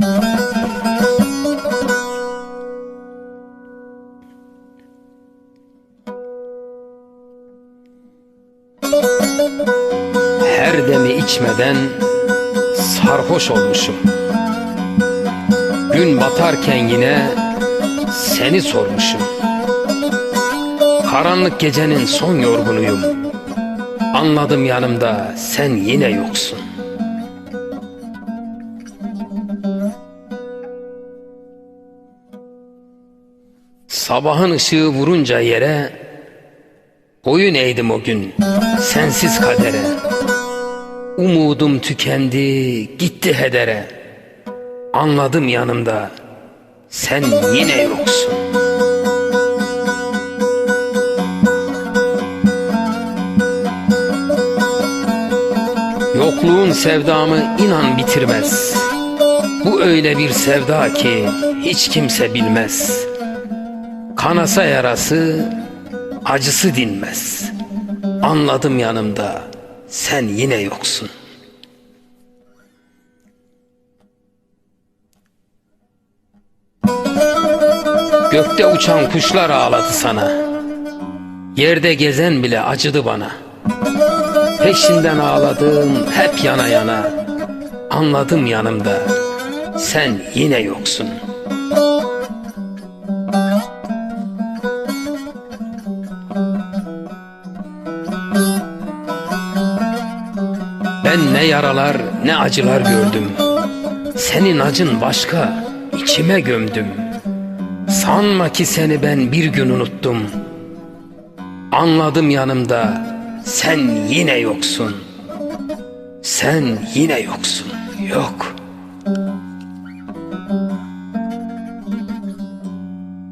Her demi içmeden sarhoş olmuşum. Gün batarken yine seni sormuşum. Karanlık gecenin son yorgunuyum. Anladım yanımda sen yine yoksun. Sabahın ışığı vurunca yere Boyun eğdim o gün sensiz kadere. Umudum tükendi gitti hedere. Anladım yanımda sen yine yoksun. Yokluğun sevdamı inan bitirmez. Bu öyle bir sevda ki hiç kimse bilmez Kanasa yarası acısı dinmez. Anladım yanımda sen yine yoksun. Gökte uçan kuşlar ağladı sana. Yerde gezen bile acıdı bana. Peşinden ağladım hep yana yana. Anladım yanımda sen yine yoksun. Ben ne yaralar ne acılar gördüm. Senin acın başka, içime gömdüm. Sanma ki seni ben bir gün unuttum. Anladım yanımda sen yine yoksun. Sen yine yoksun. Yok.